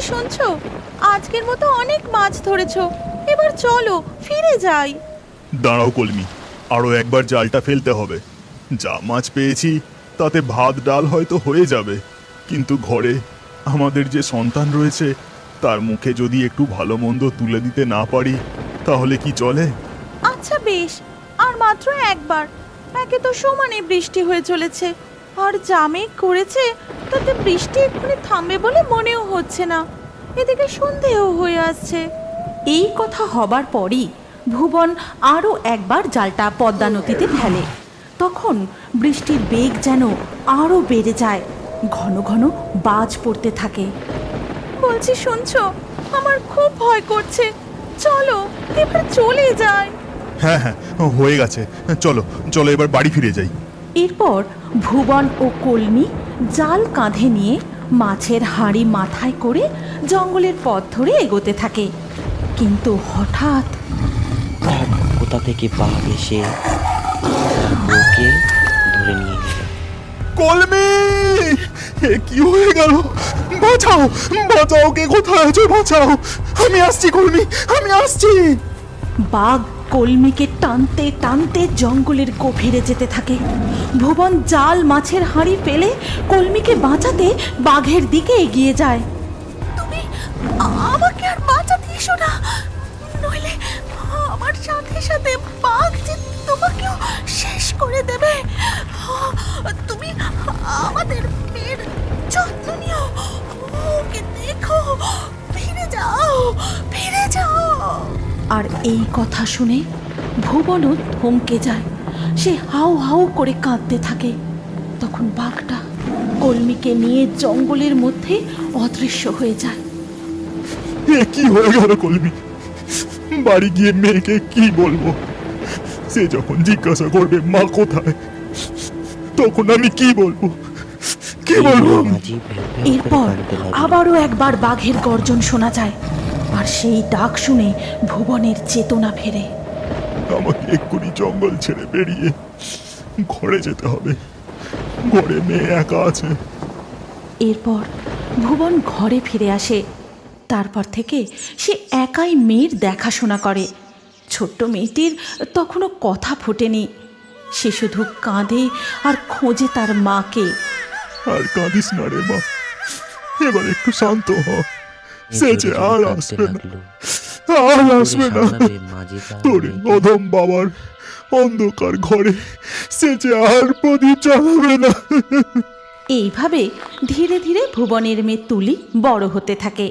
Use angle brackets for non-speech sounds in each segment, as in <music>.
শুনছো? আজকের মতো অনেক মাছ ধরেছো। এবার চলো ফিরে যাই। দাঁড়াও কলমি আরও একবার জালটা ফেলতে হবে। যা মাছ পেয়েছি তাতে ভাত ডাল হয়তো হয়ে যাবে। কিন্তু ঘরে আমাদের যে সন্তান রয়েছে তার মুখে যদি একটু ভালো মন্দ তুলে দিতে না পারি তাহলে কি চলে? আচ্ছা বেশ। আর মাত্র একবার। একে তো সমানে বৃষ্টি হয়ে চলেছে। আর জামে করেছে, তাতে বৃষ্টি এক্ষুনি থামবে বলে মনেও হচ্ছে না। এদিকে সন্ধেও হয়ে আসছে। এই কথা হবার পরই ভুবন আরও একবার জালটা পদ্মা নদীতে ফেলে। তখন বৃষ্টির বেগ যেন আরও বেড়ে যায়, ঘন ঘন বাজ পড়তে থাকে। বলছি, শুনছো? আমার খুব ভয় করছে। চলো, এবার চলে যাই। হ্যাঁ হ্যাঁ হয়ে গেছে। চলো চলো, এবার বাড়ি ফিরে যাই। এরপর ভুবন ও কলমি জাল কাঁধে নিয়ে মাছের হাঁড়ি মাথায় করে জঙ্গলের পথ ধরে এগোতে থাকে। কিন্তু হঠাৎ কোথা থেকে বাঘ এসে ওকে ধরে নিয়ে গেল? কলমি! এ কি হয়ে গেল? বাঁচাও! বাঁচাও কে কোথায় আছো? বাঁচাও! আমি আসছি কলমি! আমি আসছি! বাঘ কলমিকে টানতে টানতে জঙ্গলের গভীরে যেতে থাকে। ভুবন জাল মাছের হাঁড়ি ফেলে কলমিকে বাঁচাতে বাঘের দিকে এগিয়ে যায়। তুমি আমাকে আর বাঁচাতে এসো না। নইলে আমার সাথে সাথে বাঘ যে তোমাকেও শেষ করে দেবে। তুমি আমাদের মেয়ের যত্ন নিও। ওকে দেখো। ফিরে যাও। ফিরে যাও। আর এই কথা শুনে ভুবনও থমকে যায়। সে হাউ হাউ করে কাঁদতে থাকে। তখন বাঘটা কলমিকে নিয়ে জঙ্গলের মধ্যে অদৃশ্য হয়ে যায়। কি হয়ে গেল কলমি? বাড়ি গিয়ে মেয়েকে কি বলব? সে যখন জিজ্ঞাসা করবে মা কোথায়? তখন আমি কি বলব? কি বলব? এরপর আবারও একবার বাঘের গর্জন শোনা যায়। আর সেই ডাক শুনে ভুবনের চেতনা ফেরে। আমাকে এক্ষুনি জঙ্গল ছেড়ে বেরিয়ে ঘরে যেতে হবে। ঘরে মেয়ে একা আছে। এরপর ভুবন ঘরে ফিরে আসে। তারপর থেকে সে একাই মেয়ের দেখাশোনা করে। ছোট্ট মেয়েটির তখনও কথা ফোটেনি। সে শুধু কাঁদে আর খোঁজে তার মাকে। আর কাঁদিস না রে মা এবার একটু শান্ত হ। সে যে আর আসবে না আর আসবে না তোর অধম বাবার অন্ধকার ঘরে সে যে আর প্রদীপ জ্বালাবে না। এইভাবে ধীরে ধীরে ভুবনের মেয়ে তুলি বড় হতে থাকে।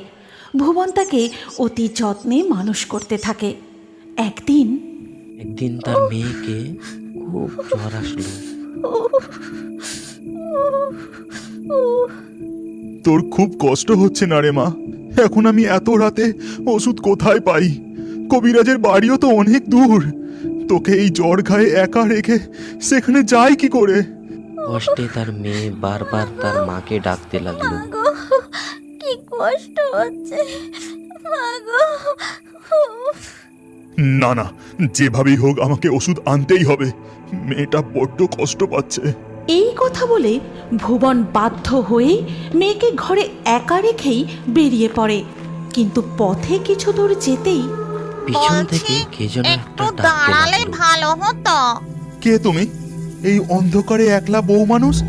ভুবন তাকে অতি যত্নে মানুষ করতে থাকে। একদিন একদিন তার মেয়েকে খুব জ্বর আসলো। তোর খুব কষ্ট হচ্ছে না রে মা। এখন আমি এত রাতে ওষুধ কোথায় পাই? কবিরাজের বাড়িও তো অনেক দূর। তোকে এই জ্বর ঘায়ে একা রেখে সেখানে যাই কি করে? কষ্টে তার মেয়ে বারবার তার মাকে ডাকতে লাগল। কি কষ্ট হচ্ছে। না না যেভাবেই হোক আমাকে ওষুধ আনতেই হবে। মেয়েটা বড্ড কষ্ট পাচ্ছে। এই কথা বলে ভুবন বাধ্য হয়ে মেয়েকে ঘরে একা রেখেই বেরিয়ে পড়ে। কিন্তু পথে কিছু দূর যেতেই পিছন থেকে কে যেন একটু দাঁড়ালে ভালো হতো। কে তুমি? এই অন্ধকারে একলা বউ মানুষ?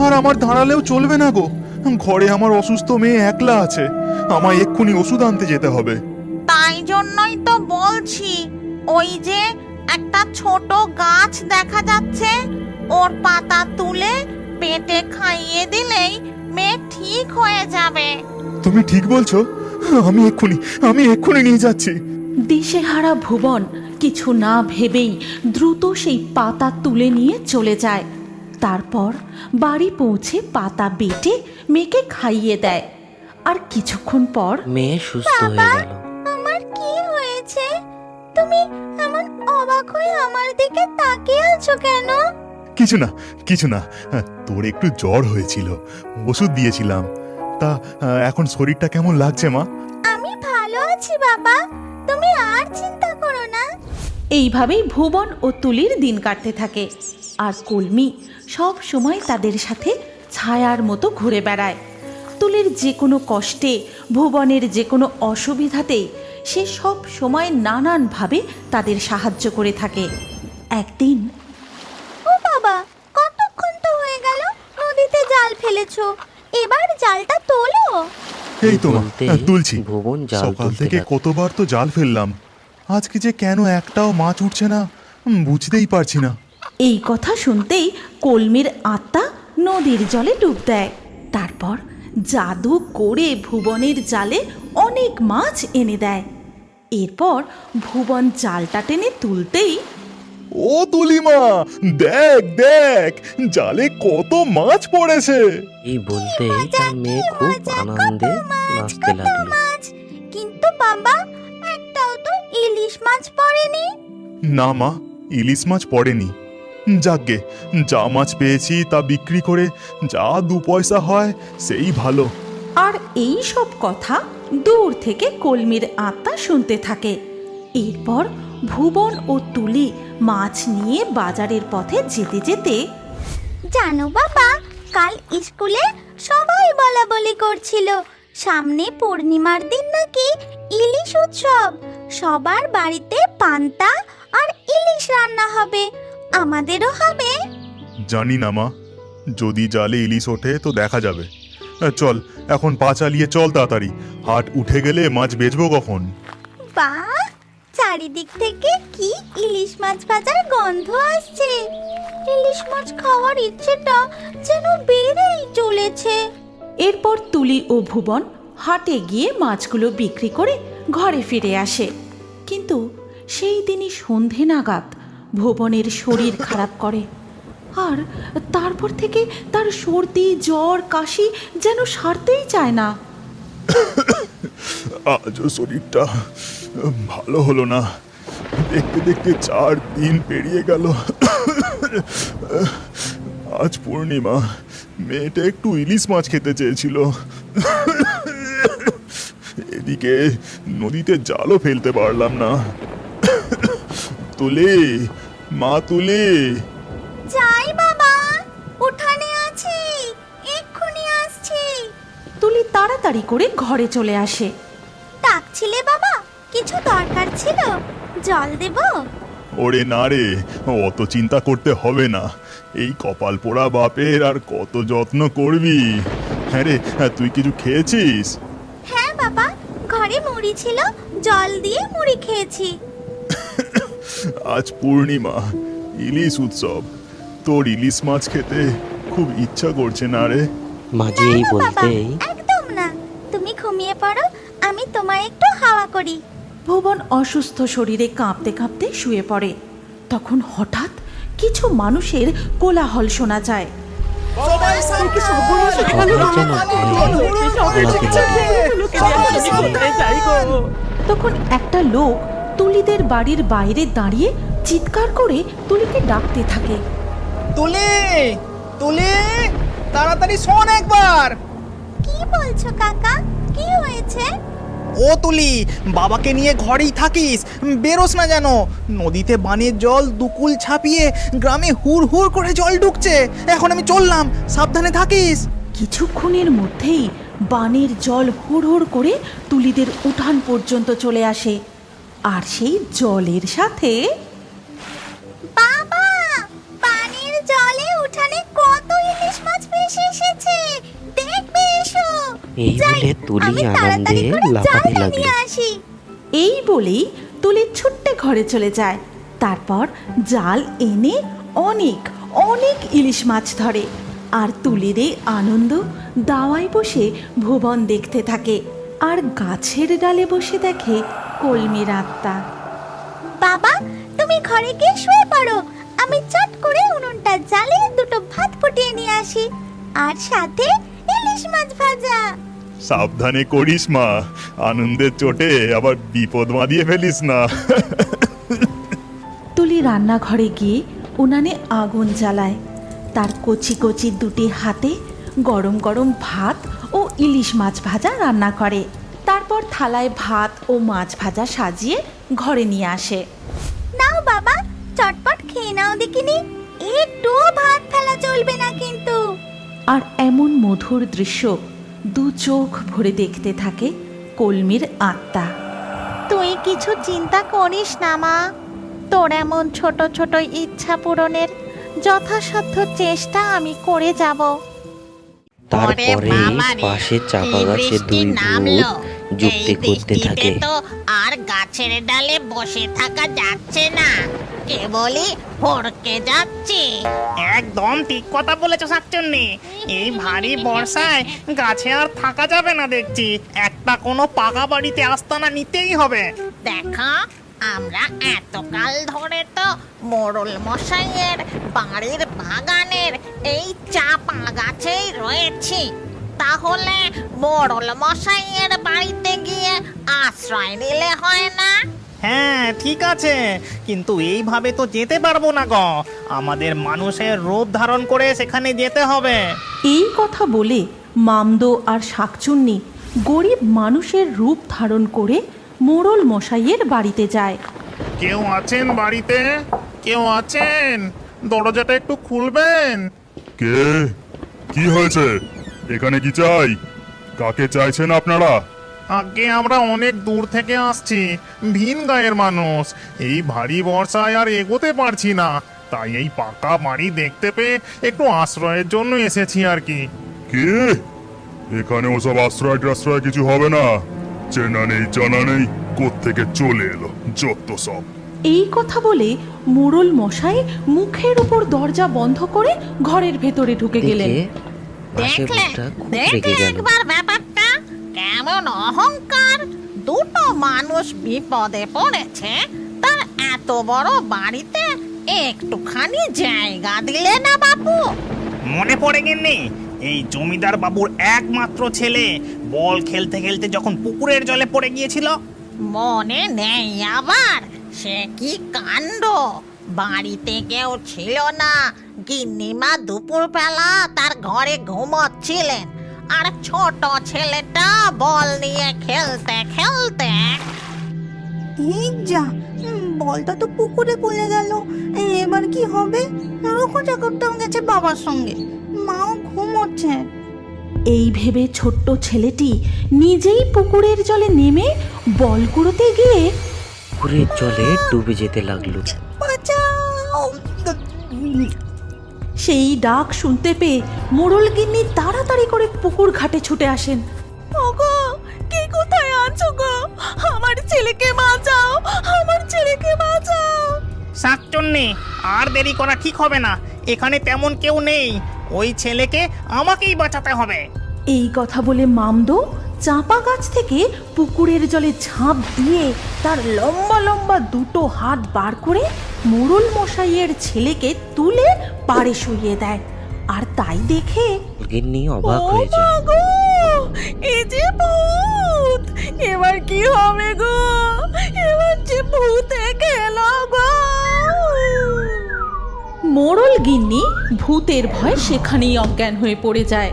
আর আমার দাঁড়ালেও চলবে না গো। ঘরে আমার অসুস্থ মেয়ে একলা আছে। আমায় এক্ষুনি ওষুধ আনতে যেতে হবে। তাই জন্যই তো বলছি ওই যে ছোট গাছ দেখা যাচ্ছে। ওর পাতা তুলে পেটে খাইয়ে দিলেই মেয়ে ঠিক হয়ে যাবে। তুমি ঠিক বলছো? আমি এক্ষুনি আমি এক্ষুনি নিয়ে যাচ্ছি। দিশেহারা ভুবন কিছু না ভেবেই দ্রুত সেই পাতা তুলে নিয়ে চলে যায়। তারপর বাড়ি পৌঁছে পাতা বেটে মেয়েকে খাইয়ে দেয়। আর কিছুক্ষণ পর মেয়ে সুস্থ হয়ে গেল। আমার কি হয়েছে? তুমি অবাক হয়ে আমার দিকে তাকিয়ে আছো কেন? কিছু না কিছু না। তোর একটু জ্বর হয়েছিল। ওষুধ দিয়েছিলাম। তা এখন শরীরটা কেমন লাগছে মা? আমি ভালো আছি বাবা। তুমি আর চিন্তা করো না। এইভাবেই ভুবন ও তুলির দিন কাটতে থাকে। আর কলমি সব সময় তাদের সাথে ছায়ার মতো ঘুরে বেড়ায়। তুলির যে কোনো কষ্টে ভুবনের যে কোনো অসুবিধাতে সে সব সময় নানানভাবে তাদের সাহায্য করে থাকে। একদিন ও বাবা কতক্ষণ তো হয়ে গেল? নদীতে জাল ফেলেছো। এবার জালটা তোলো। এই তো মা, বলতেই তুলছি। ভুবন জাল সকাল তুলতে থেকে। কতবার তো জাল ফেললাম। আজকে যে কেন একটাও মাছ উঠছে না? হুম, বুঝতেই পারছি না। এই কথা শুনতেই কলমির আত্মা নদীর জলে ডুব দেয়। তারপর জাদু করে ভুবনের জালে অনেক মাছ এনে দেয়। এরপর ভুবন জালটা টেনে তুলতেই ও তুলিমা দেখ দেখ জালে কত মাছ পড়েছে। এই বলতে তার মেয়ে খুব আনন্দে নাচতে লাগল। কিন্তু বাবা একটাও তো ইলিশ মাছ পড়েনি। না মা ইলিশ মাছ পড়েনি। যাকগে যা মাছ পেয়েছি তা বিক্রি করে যা দু পয়সা হয় সেই ভালো। আর এই সব কথা দূর থেকে কলমির আত্মা শুনতে থাকে। এরপর ভুবন ও তুলি মাছ নিয়ে বাজারের পথে যেতে যেতে জানো বাবা কাল স্কুলে সবাই বলা বলি করছিল। সামনে পূর্ণিমার দিন নাকি ইলিশ উৎসব। সবার বাড়িতে পান্তা আর ইলিশ রান্না হবে। আমাদেরও হবে। জানি না মা যদি জালে ইলিশ ওঠে তো দেখা যাবে। চল এখন পা চালিয়ে চল তাড়াতাড়ি। হাট উঠে গেলে মাছ বেচবো কখন? বাহ চারিদিক থেকে কি ইলিশ মাছ ভাজার গন্ধ আসছে। ইলিশ মাছ খাওয়ার ইচ্ছেটা যেন বেড়েই চলেছে। এরপর তুলি ও ভুবন হাটে গিয়ে মাছগুলো বিক্রি করে ঘরে ফিরে আসে। কিন্তু সেই দিনই সন্ধে নাগাদ ভুবনের শরীর খারাপ করে। আর তারপর থেকে তার সর্দি, জ্বর, কাশি যেন সারতেই চায় না। <coughs> আজও শরীরটা ভালো হলো না। দেখতে দেখতে চার দিন পেরিয়ে গেল। <coughs> আজ পূর্ণিমা। মেয়েটা একটু ইলিশ মাছ খেতে চেয়েছিল। <coughs> এদিকে নদীতে জালও ফেলতে পারলাম না। তুলে, মা তুলে। তাড়াতাড়ি করে ঘরে চলে আসে। ডাকছিলে বাবা কিছু দরকার ছিল? জল দেব? ওরে না রে অত চিন্তা করতে হবে না। এই কপাল পোড়া বাপের আর কত যত্ন করবি? হ্যাঁ রে হ্যাঁ, তুই কিছু খেয়েছিস? হ্যাঁ বাবা ঘরে মুড়ি ছিল জল দিয়ে মুড়ি খেয়েছি। আজ পূর্ণিমা ইলিশ উৎসব। তোর ইলিশ মাছ খেতে খুব ইচ্ছা করছে না রে? মাঝে এই বলতেই ঘুমিয়ে পড়ো আমি তোমায় একটু হাওয়া করি। ভুবন অসুস্থ শরীরে কাঁপতে কাঁপতে শুয়ে পড়ে। তখন হঠাৎ কিছু মানুষের কোলাহল শোনা যায়। তখন একটা লোক তুলিদের বাড়ির বাইরে দাঁড়িয়ে চিৎকার করে তুলিকে ডাকতে থাকে। তুলে তুলে তাড়াতাড়ি শোন একবার। কি বলছো কাকা? কি হয়েছে? ও তুলি বাবাকে নিয়ে ঘরেই থাকিস বেরোস না যেন। নদীতে বানের জল দুকুল ছাপিয়ে গ্রামে হুড় হুড় করে জল ঢুকছে। এখন আমি চললাম সাবধানে থাকিস। কিছুক্ষণের মধ্যেই বানের জল হুড় হুড় করে তুলিদের উঠান পর্যন্ত চলে আসে। আর সেই জলের সাথে বাবা পানির জলে উঠানে কত ইলিশ মাছ ভেসে এসেছে। এই বলে তুলি আনন্দে লাফাতে লাগল। এই বলেই তুলি ছুট্টে ঘরে চলে যায়। তারপর জাল এনে অনেক অনেক ইলিশ মাছ ধরে। আর তুলির এই আনন্দ দাওয়ায় বসে ভুবন দেখতে থাকে। আর গাছের ডালে বসে দেখে কলমির আত্মা। বাবা তুমি ঘরে গিয়ে শুয়ে পড়ো। আমি চট করে উনুনটা জ্বালে দুটো ভাত ফুটিয়ে নিয়ে আসি। আর সাথে সাবধানে করিস মা। আনন্দের চোটে আবার বিপদ বাঁধিয়ে ফেলিস না। তুলি রান্নাঘরে গিয়ে উনানে আগুন জ্বালায়। তার কচি কচি দুটি হাতে গরম গরম ভাত ও ইলিশ মাছ ভাজা রান্না করে। তারপর থালায় ভাত ও মাছ ভাজা সাজিয়ে ঘরে নিয়ে আসে। নাও বাবা চটপট খেয়ে নাও দেখিনি। একটুও ভাত ফেলা চলবে না কিন্তু। আর এমন মধুর দৃশ্য দু চোখ ভরে দেখতে থাকে কলমির আত্মা। তুই কিছু চিন্তা করিস না মা। তোর এমন ছোট ছোট ইচ্ছা পূরণের যথাসাধ্য চেষ্টা আমি করে যাব। তারপরে পাশে চাপা গাছে দুই ভূত যুক্তি করতে থাকে। তো আর গাছের ডালে বসে থাকা যাচ্ছে না। কেবলই ফড়কে যাচ্ছে। একদম ঠিক কথা বলেছ শাকচন্নি এই ভারী বর্ষায় গাছে আর থাকা যাবে না দেখছি। একটা কোনো পাকা বাড়িতে আস্তানা নিতেই হবে। দেখা আমরা এতকাল ধরে তো মোড়ল মশাইয়ের বাড়ির বাগানের এই চাপা গাছেই রয়েছি। তাহলে মোড়ল মশাইয়ের বাড়িতে গিয়ে আশ্রয় নিলে হয় না? হ্যাঁ ঠিক আছে। কিন্তু এইভাবে তো যেতে পারব না গো। আমাদের মানুষের রূপ ধারণ করে সেখানে যেতে হবে। এই কথা বলে মামদো আর শাকচুন্নি গরিব মানুষের রূপ ধারণ করে মোড়ল মশাইয়ের বাড়িতে যায়। কেউ আছেন বাড়িতে? কেউ আছেন? দরজাটা একটু খুলবেন। কে? কি হয়েছে? এখানে কি চাই? কাকে চাইছেন আপনারা? আগে আমরা অনেক দূর থেকে আসছি ভিন গায়ের মানুষ। এই ভারী বর্ষায় আর এগোতে পারছি না। তাই এই পাকা বাড়ি দেখতে পেয়ে একটু আশ্রয়ের জন্য এসেছি আর কি। কে? এখানে ওসব আশ্রয় টাশ্রয় কিছু হবে না। চেনা নেই জানা নেই কোত্থেকে চলে এলো যত সব। এই কথা বলে মোড়ল মশাই মুখের উপর দরজা বন্ধ করে ঘরের ভেতরে ঢুকে গেলেন। দেখলে দেখলে একবার ব্যাপারটা কেমন অহংকার? দুটো মানুষ বিপদে পড়েছে তার এত বড় বাড়িতে একটুখানি জায়গা দিলে না বাপু? মনে পড়ে গেননি এই জমিদার বাবুর একমাত্র ছেলে বল খেলতে খেলতে যখন পুকুরের জলে পড়ে গিয়েছিল। মনে নেই আবার সে কি কাণ্ড? বাড়িতে কেউ ছিল না। গিন্নিমা দুপুরবেলা তার ঘরে ঘুমোচ্ছিলেন। আর ছোট ছেলেটা বল নিয়ে খেলতে খেলতে। এই যা বলটা তো পুকুরে পড়ে গেল। এবার কি হবে? রঘু ঠাকুরটাও গেছে বাবার সঙ্গে। মাও ঘুমোচ্ছে। এই ভেবে ছোট্ট ছেলেটি নিজেই পুকুরের জলে নেমে বল কুড়োতে গিয়ে পুকুরের জলে ডুবে যেতে লাগল। বাঁচাও! সেই ডাক শুনতে পেয়ে মোড়ল গিন্নি তাড়াতাড়ি করে পুকুর ঘাটে ছুটে আসেন। ওগো কে কোথায় আছো গো? আমার ছেলেকে বাঁচাও আমার ছেলেকে বাঁচাও। শাকচন্নি আর দেরি করা ঠিক হবে না। এখানে তেমন কেউ নেই। ওই ছেলেকে আমাকেই বাঁচাতে হবে। এই কথা বলে মামদো চাপা গাছ থেকে পুকুরের জলে ঝাঁপ দিয়ে তার লম্বা লম্বা দুটো হাত বার করে মোড়ল মশাইয়ের ছেলেকে তুলে পাড়ে শুইয়ে দেয়। আর তাই দেখে গিন্নি অবাক হয়ে যায়। এ যে ভূত এবার কি হবে গো? এবার যে ভূতে গেল গো। মোড়ল গিন্নি ভূতের ভয় সেখানেই অজ্ঞান হয়ে পড়ে যায়।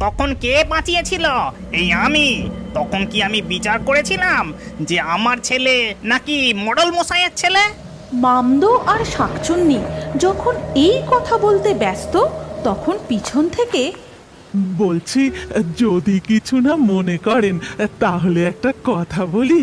তখন কে বাঁচিয়েছিল? এই আমি। তখন কি আমি বিচার করেছিলাম যে আমার ছেলে নাকি মডল মশাইয়ের ছেলে? মামদো আর শাকচুন্নি যখন এই কথা বলতে ব্যস্ত তখন পিছন থেকে বলছি যদি কিছু না মনে করেন তাহলে একটা কথা বলি।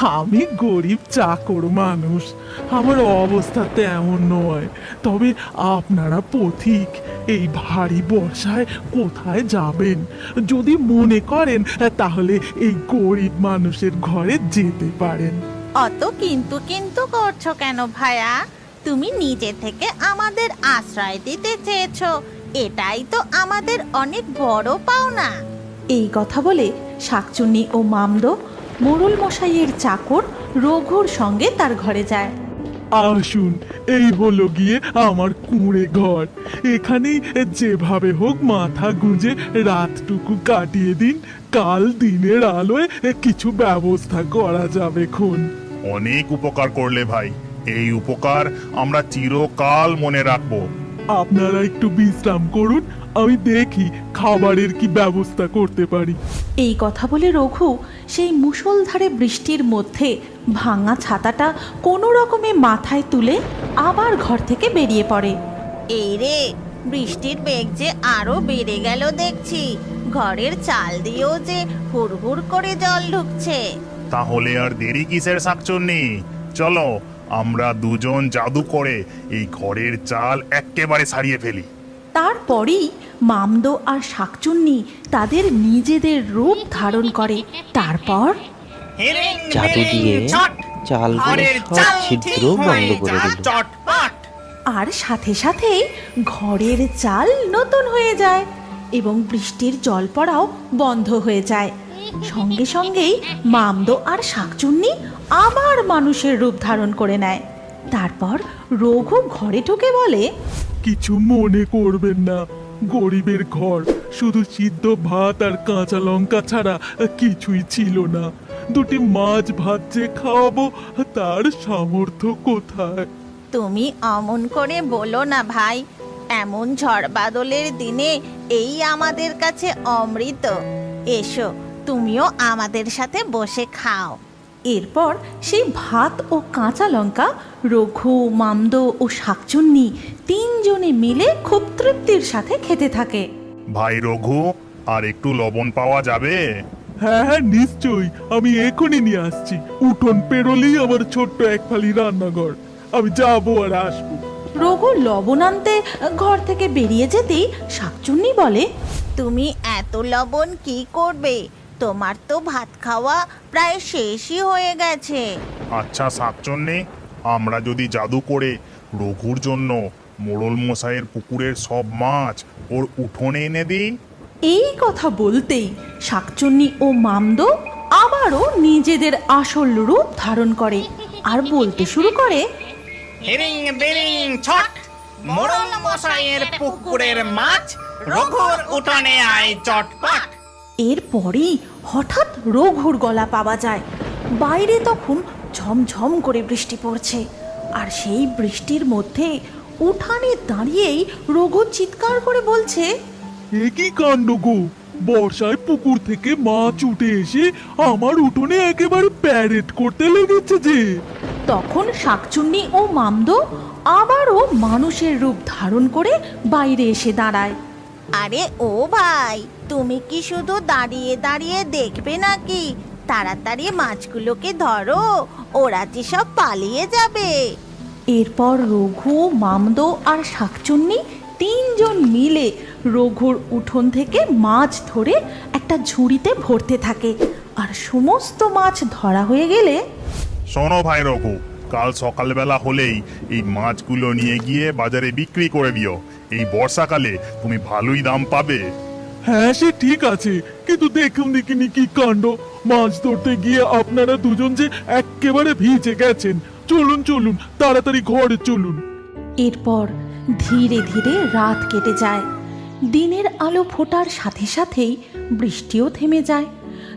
আমি গরিব চাকর মানুষ। আমার অবস্থা তেমন নয়। তবে আপনারা পথিক এই ভারী বর্ষায় কোথায় যাবেন? যদি মনে করেন তাহলে এই গরিব মানুষের ঘরে যেতে পারেন। অত কিন্তু কিন্তু করছ কেন ভায়া? তুমি নিজে থেকে আমাদের আশ্রয় দিতে চেয়েছো। এটাই তো আমাদের অনেক বড় পাওনা। এই কথা বলে শাকচুন্নি ও মামদো মোড়ল মশাইয়ের চাকর রঘুর সঙ্গে তার ঘরে যায়। আসুন এই হলো গিয়ে আমার কুঁড়ে ঘর। এখানেই যেভাবে হোক মাথা গুঁজে রাতটুকু কাটিয়ে দিন কাল দিনের আলোয় কিছু ব্যবস্থা করা যাবে খুন। অনেক উপকার করলে ভাই এই উপকার আমরা চিরকাল মনে রাখব। আপনারা একটু বিশ্রাম করুন আমি দেখি খাবারের কি ব্যবস্থা করতে পারি। এই কথা বলে রঘু সেই মুষলধারে বৃষ্টির মধ্যে ভাঙা ছাতাটা কোনো রকমে মাথায় তুলে আবার ঘর থেকে বেরিয়ে পড়ে। এই রে বৃষ্টির বেগ যে আরও বেড়ে গেল দেখছি। ঘরের চাল দিয়েও যে হুড়হুড় করে জল ঢুকছে। তাহলে আর দেরি কিসের শাকচুন্নি? চলো আমরা দুজন জাদু করে এই ঘরের চাল একেবারে সারিয়ে ফেলি। তারপরেই মামদো আর শাকচুন্নি তাদের নিজেদের রূপ ধারণ করে। তারপর জাদু দিয়ে চালগুলো সব ছিদ্র বন্ধ করে দিল। আর সাথে সাথেই ঘরের চাল নতুন হয়ে যায় এবং বৃষ্টির জল পড়াও বন্ধ হয়ে যায়। সঙ্গে সঙ্গেই মামদো আর শাকচুন্নি আবার মানুষের রূপ ধারণ করে নেয়। তারপর রঘু ঘরে ঢুকে বলে কিছু মনে করবেন না। গরিবের ঘর, শুধু সিদ্ধ ভাত আর কাঁচা লঙ্কা ছাড়া কিছুই ছিল না। দুটি মাছ ভাত যে খাওয়াবো, তার সামর্থ্য কোথায়? তুমি অমন করে বলো না ভাই, এমন ঝড় বাদলের দিনে এই আমাদের কাছে অমৃত। এসো, তুমিও আমাদের সাথে বসে খাও। এরপর সেই ভাত ও কাঁচা লঙ্কা রঘু মামদো ও শাকচুন্নি তিনজনে মিলে খুব তৃপ্তির সাথে খেতে থাকে। ভাই রঘু আর একটু লবণ পাওয়া যাবে? হ্যাঁ হ্যাঁ নিশ্চয়ই। আমি এখনই নিয়ে আসছি। উঠোন পেরোলেই আমার ছোট্ট এক ফালি রান্নাঘর। আমি যাব আর আসব। রঘু লবণ আনতে ঘর থেকে বেরিয়ে যেতেই শাকচুন্নি বলে তুমি এত লবণ কি করবে? তোমার তো ভাত খাওয়া প্রায় শেষই হয়ে গেছে। আচ্ছা শাকচন্নি আমরা যদি জাদু করে রঘুর জন্য মোড়ল মশাইয়ের পুকুরের সব মাছ ওর উঠোনে এনে দিই? এই কথা বলতেই শাকচুন্নি ও মামদো আবারও নিজেদের আসল রূপ ধারণ করে আর বলতে শুরু করে হিরিং বিরিং ছট মোড়ল মশাইয়ের পুকুরের মাছ রঘুর উঠানে আয় চটপট। এরপরেই হঠাৎ রঘুর গলা পাওয়া যায়। বাইরে তখন ঝমঝম করে বৃষ্টি পড়ছে। আর সেই বৃষ্টির মধ্যে উঠানে দাঁড়িয়েই রঘু চিৎকার করে বলছে এ কি কাণ্ড গো? বর্ষায় পুকুর থেকে মাছ উঠে এসে আমার উঠোনে একেবারে প্যারেড করতে লেগেছে যে। তখন শাকচুন্নি ও মামদো আবারও মানুষের রূপ ধারণ করে বাইরে এসে দাঁড়ায়। আরে ও ভাই তুমি কি শুধু দাঁড়িয়ে দাঁড়িয়ে দেখবে নাকি? তাড়াতাড়ি মাছগুলোকে ধরো ওরা যে সব পালিয়ে যাবে। এরপর রঘু মামদো আর শাকচুন্নি তিনজন মিলে রঘুর উঠোন থেকে মাছ ধরে একটা ঝুড়িতে ভরতে থাকে। আর সমস্ত মাছ ধরা হয়ে গেলে শোনো ভাই রঘু কাল সকালবেলা হলেই এই মাছগুলো নিয়ে গিয়ে বাজারে বিক্রি করে দিও। এই বর্ষাকালে তুমি ভালোই দাম পাবে। হ্যাঁ সে ঠিক আছে। কিন্তু দেখুন দেখিনি কি কাণ্ড। মাছ ধরতে গিয়ে আপনারা দুজন যে একেবারে ভিজে গেছেন। চলুন চলুন তাড়াতাড়ি ঘরে চলুন। এরপর ধীরে ধীরে রাত কেটে যায়। দিনের আলো ফোটার সাথে সাথেই বৃষ্টিও থেমে যায়।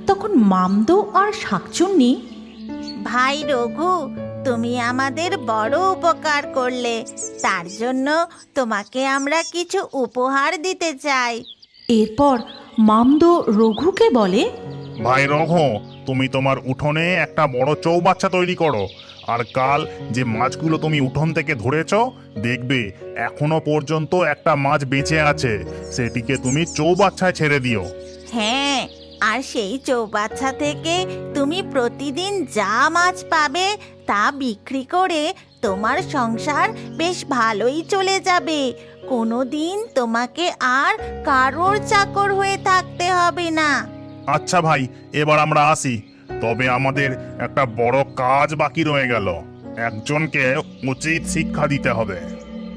তখন মামদো আর শাকচুন্নি ভাই রঘু তুমি আমাদের বড় উপকার করলে। তার জন্য তোমাকে আমরা কিছু উপহার দিতে চাই। এরপর মামদো রঘুকে বলে ভাই রঘু তুমি তোমার উঠোনে একটা বড় চৌবাচ্চা তৈরি করো। আর কাল যে মাছগুলো তুমি উঠোন থেকে ধরেছ দেখবে এখনও পর্যন্ত একটা মাছ বেঁচে আছে। সেটিকে তুমি চৌবাচ্চায় ছেড়ে দিও। হ্যাঁ আর সেই চৌবাচ্চা থেকে তুমি প্রতিদিন যা মাছ পাবে তা বিক্রি করে তোমার সংসার বেশ ভালোই চলে যাবে। কোনো দিন তোমাকে আর কারোর চাকর হয়ে থাকতে হবে না। আচ্ছা ভাই এবার আমরা আসি। তবে আমাদের একটা বড় কাজ বাকি রয়ে গেল। একজনকে উচিত শিক্ষা দিতে হবে।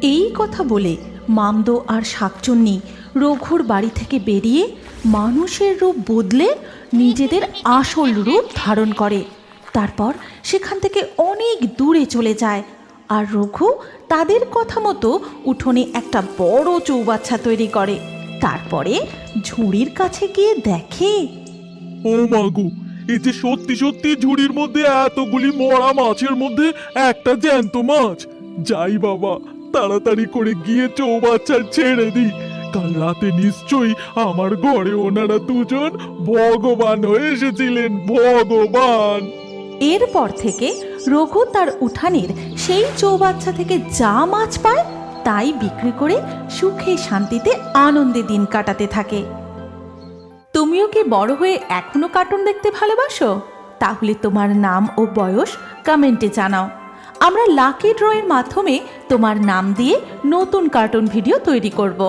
এই কথা বলে মামদো আর শাকচুন্নি রঘুর বাড়ি থেকে বেরিয়ে মানুষের রূপ বদলে নিজেদের আসল রূপ ধারণ করে। তারপর সেখান থেকে অনেক দূরে চলে যায়। আর রঘু তাদের কথা মতো উঠোনে একটা বড় চৌবাচ্চা তৈরি করে। তারপরে ঝুড়ির কাছে গিয়ে দেখে। ও মাগু এই যে সত্যি সত্যি ঝুড়ির মধ্যে এতগুলি মরা মাছের মধ্যে একটা জ্যান্ত মাছ। যাই বাবা তাড়াতাড়ি করে গিয়ে চৌবাচ্চা ছেড়ে দিই কাল রাতে নিশ্চয়ই আমার ঘরে ওনারা দুজন ভগবান হয়ে এসেছিলেন ভগবান। এরপর থেকে রঘু তার উঠানের সেই চৌবাচ্চা থেকে যা মাছ পায়, তাই বিক্রি করে সুখে শান্তিতে আনন্দে দিন কাটাতে থাকে। তুমিও কি বড় হয়ে এখনও কার্টুন দেখতে ভালোবাসো? তাহলে তোমার নাম ও বয়স কমেন্টে জানাও। আমরা লাকি ড্রয়ের মাধ্যমে তোমার নাম দিয়ে নতুন কার্টুন ভিডিও তৈরি করব।